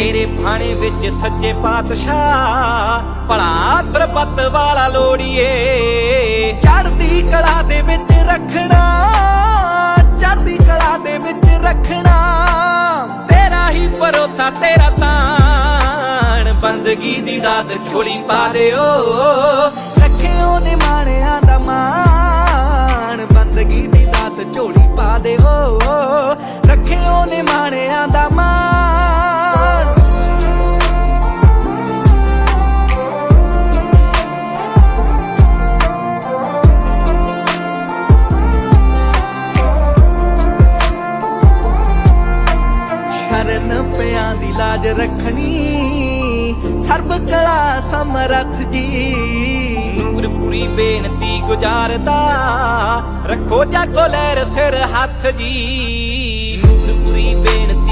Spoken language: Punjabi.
ਤੇਰੇ ਭਾਣੇ ਵਿੱਚ ਸੱਚੇ ਪਾਤਸ਼ਾਹ ਭਲਾ ਸਰਬੱਤ ਵਾਲਾ ਲੋੜੀਏ। ਚੜ੍ਹਦੀ ਕਲਾ ਦੇ ਵਿੱਚ ਰੱਖਣਾ, ਚੜ੍ਹਦੀ ਕਲਾ ਦੇ ਵਿੱਚ ਰੱਖਣਾ। ਤੇਰਾ ਹੀ ਭਰੋਸਾ, ਤੇਰਾ ਤਾਣ। ਬੰਦਗੀ ਦੀ ਦਾਤ ਝੋਲੀ ਪਾ ਦਿਓ ਰੱਖਿਓ ਨੇ ਮਾਣਿਆਂ ਦਾ ਮਾਣ। ਬੰਦਗੀ ਦੀ ਦਾਤ ਝੋਲੀ ਪਾ ਦਿਓ। ਰੱਖਿਓ ਨੇ ਮਾਣਿਆਂ ਸ਼ਰਨ ਪਿਆਂ ਦੀ ਲਾਜ ਰੱਖਣੀ। ਸਰਬ ਕਲਾ ਸਮਰਥ ਜੀ। ਨੂਰਪੁਰੀ ਬੇਨਤੀ ਗੁਜ਼ਾਰਦਾ ਰੱਖੋ ਜਾਗੋ ਲਹਿਰ ਸਿਰ ਹੱਥ ਜੀ। ਨੂਰਪੁਰੀ ਬੇਨਤੀ